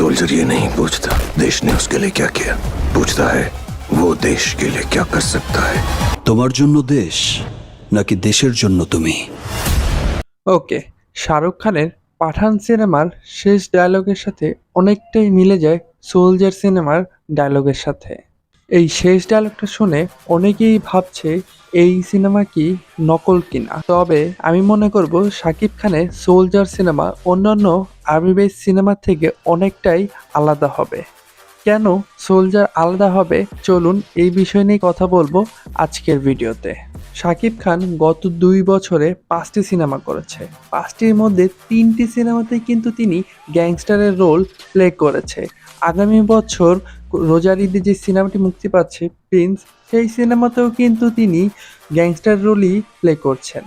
Soldier ये नहीं पूछता देश ने उसके लिए क्या किया पूछता है वो देश के लिए क्या कर सकता है তোমার জন্য দেশ নাকি দেশের জন্য তুমি ওকে শাহরুখ খানের পাঠান সিনেমার শেষ ডায়লগের সাথে অনেকটাই মিলে যায় সোলজার সিনেমার ডায়লগের সাথে এই শেষ ডায়লগটা শুনে অনেকেই ভাবছে এই সিনেমা কি নকল কিনা। তবে আমি মনে করব শাকিব খানের সোলজার সিনেমা অন্যান্য আর্মি বেস সিনেমা থেকে অনেকটাই আলাদা হবে। কেন সোলজার আলাদা হবে? চলুন এই বিষয় নিয়ে কথা বলব আজকের ভিডিওতে। শাকিব খান গত দুই বছরে পাঁচটি সিনেমা করেছে। পাঁচটির মধ্যে তিনটি সিনেমাতে কিন্তু তিনি গ্যাংস্টারের রোল প্লে করেছে। আগামী বছর রোজার ঈদে যে সিনেমাটি মুক্তি পাচ্ছে, প্রিন্স, সেই সিনেমাতেও কিন্তু তিনি গ্যাংস্টার রোলই প্লে করছেন।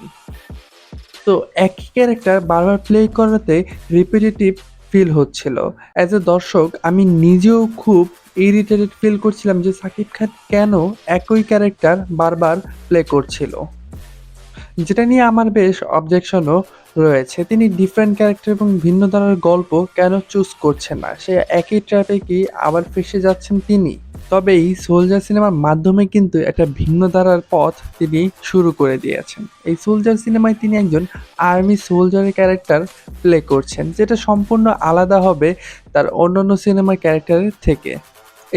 তো একই ক্যারেক্টার বারবার প্লে করাতে রিপিটেটিভ ফিল হচ্ছিল। অ্যাজ এ দর্শক, আমি নিজেও খুব ইরিটেটেড ফিল করছিলাম যে সাকিব খান কেন একই ক্যারেক্টার বারবার প্লে করছিল। যেটা নিয়ে আমার বেশ অবজেকশনও রয়েছে। তিনি ডিফারেন্ট ক্যারেক্টার এবং ভিন্ন ধরনের গল্প কেন চুজ করছেন না? সে একই ট্র্যাপে কি আবার ফেসে যাচ্ছেন তিনি? তবে এই সোলজার সিনেমার মাধ্যমে কিন্তু একটা ভিন্ন ধারার পথ তিনি শুরু করে দিয়েছেন। এই সোলজার সিনেমায় তিনি একজন আর্মি সোলজারের ক্যারেক্টার প্লে করছেন, যেটা সম্পূর্ণ আলাদা হবে তার অন্যান্য সিনেমার ক্যারেক্টারের থেকে।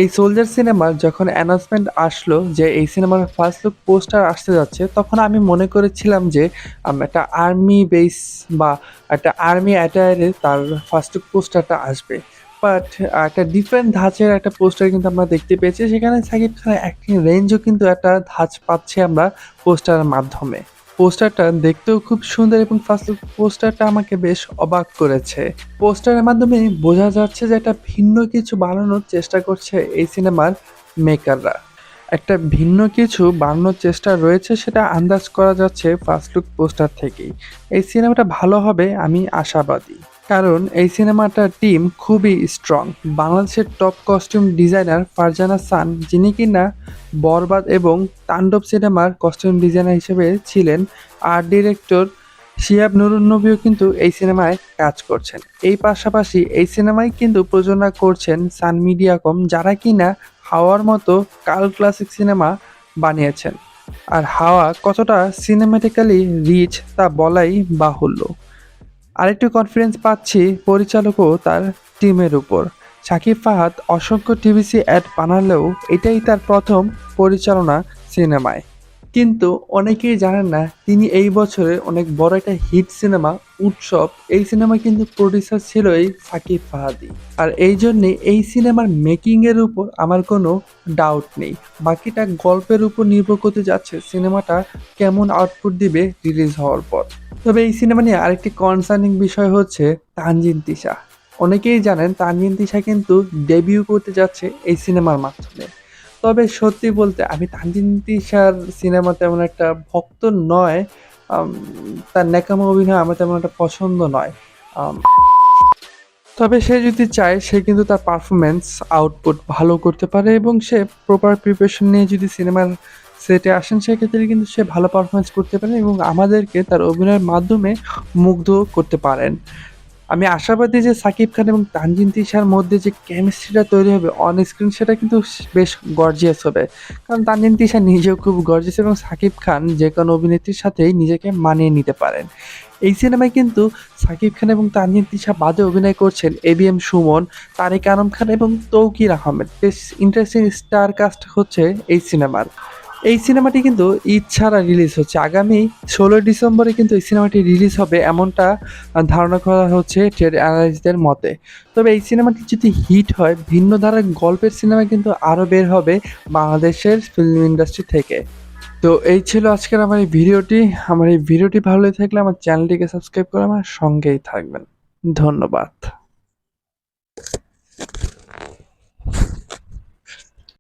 এই সোলজার সিনেমার যখন অ্যানাউন্সমেন্ট আসলো যে এই সিনেমার ফার্স্ট লুক পোস্টার আসতে যাচ্ছে, তখন আমি মনে করেছিলাম যে একটা আর্মি বেস বা একটা আর্মি অ্যাটায়ারে তার ফার্স্ট লুক পোস্টারটা আসবে। বাট একটা ডিফারেন্ট ধাঁচের একটা পোস্টার কিন্তু আমরা দেখতে পেয়েছি। সেখানে সাকিব খানের অ্যাক্টিং রেঞ্জও কিন্তু একটা ধাঁচ পাচ্ছি আমরা পোস্টারের মাধ্যমে। পোস্টারটা দেখতেও খুব সুন্দর এবং ফার্স্ট পোস্টারটা আমাকে বেশ অবাক করেছে। পোস্টারের মাধ্যমে বোঝা যাচ্ছে যে একটা ভিন্ন কিছু বানানোর চেষ্টা করছে এই সিনেমার মেকাররা একটা ভিন্ন কিছু বানানোর চেষ্টা রয়েছে সেটা আন্দাজ করা যাচ্ছে ফার্স্ট লুক পোস্টার থেকেই। এই সিনেমাটা ভালো হবে, আমি আশাবাদী। কারণ এই সিনেমাটার টিম খুবই স্ট্রং বাংলাদেশের top costume designer Farzana Shan, যিনি কিনা বরবাদ এবং তাণ্ডব সিনেমার কস্টিউম ডিজাইনার হিসেবে ছিলেন, আর ডিরেক্টর শিয়াব নুরুন নবীও কিন্তু এই সিনেমায় কাজ করছেন। এই পাশাপাশি এই সিনেমায় কিন্তু প্রযোজনা করছেন সান মিডিয়াকম, যারা কিনা হাওয়ার মতো কাল ক্লাসিক সিনেমা বানিয়েছেন। আর হাওয়া কতটা সিনেমাটিক্যালি রিচ তা বলাই বাহুল্য। আরেকটু কনফিডেন্স পাচ্ছি পরিচালকও তার টিমের উপর। শাকিব ফাহাদ অসংখ্য টিভিসি অ্যাড বানালেও এটাই তার প্রথম পরিচালনা সিনেমায়। কিন্তু অনেকেই জানেন না, তিনি এই বছরের অনেক বড় একটা হিট সিনেমা উৎসব, এই সিনেমা কিন্তু প্রডিউসার ছিল এই সাকিব ফাহাদি। আর এই জন্যে এই সিনেমার মেকিংয়ের উপর আমার কোনো ডাউট নেই। বাকিটা গল্পের উপর নির্ভর করতে যাচ্ছে সিনেমাটা কেমন আউটপুট দিবে রিলিজ হওয়ার পর। তবে এই সিনেমা নিয়ে আরেকটি কনসার্নিং বিষয় হচ্ছে তানজিন তিশা। অনেকেই জানেন তানজিন তিশা কিন্তু ডেবিউ করতে যাচ্ছে এই সিনেমার মাধ্যমে। তবে সত্যি বলতে আমি তানজিন তিশার সিনেমা তেমন একটা ভক্ত নয় তার নেকামো অভিনয় আমার তেমন একটা পছন্দ নয়। তবে সে যদি চায়, সে কিন্তু তার পারফরমেন্স আউটপুট ভালো করতে পারে এবং সে প্রপার প্রিপারেশন নিয়ে যদি সিনেমার সেটে আসেন, সেক্ষেত্রে কিন্তু সে ভালো পারফরমেন্স করতে পারে এবং আমাদেরকে তার অভিনয়ের মাধ্যমে মুগ্ধ করতে পারেন। আমি আশাবাদী যে সাকিব খান এবং তানজিন তিশার মধ্যে যে কেমিস্ট্রিটা তৈরি হবে অন স্ক্রিন সেটা কিন্তু বেশ গর্জিয়াস হবে। কারণ তানজিন তিশা নিজেও খুব গর্জিয়াস এবং সাকিব খান যে কোনো অভিনেত্রীর সাথেই নিজেকে মানিয়ে নিতে পারেন। এই সিনেমায় কিন্তু সাকিব খান এবং তানজিন তিশা বাদে অভিনয় করছেন A B M Sumon, Tareq Alam Khan এবং তৌকির আহমেদ। বেশ ইন্টারেস্টিং স্টার কাস্ট হচ্ছে এই সিনেমার। এই সিনেমাটি কিন্তু ঈদ ছাড়া রিলিজ হচ্ছে। আগামী ষোলোই ডিসেম্বরে কিন্তু এই সিনেমাটি রিলিজ হবে এমনটা ধারণা করা হচ্ছে ট্রেড অ্যানালিস্টদের মতে। তবে এই সিনেমাটি যদি হিট হয়, ভিন্ন ধারার গল্পের সিনেমা কিন্তু আরও বের হবে বাংলাদেশের ফিল্ম ইন্ডাস্ট্রি থেকে। তো এই ছিল আজকের আমার এই ভিডিওটি। আমার এই ভিডিওটি ভালো থাকলে আমার চ্যানেলটিকে সাবস্ক্রাইব করে আমার সঙ্গেই থাকবেন। ধন্যবাদ।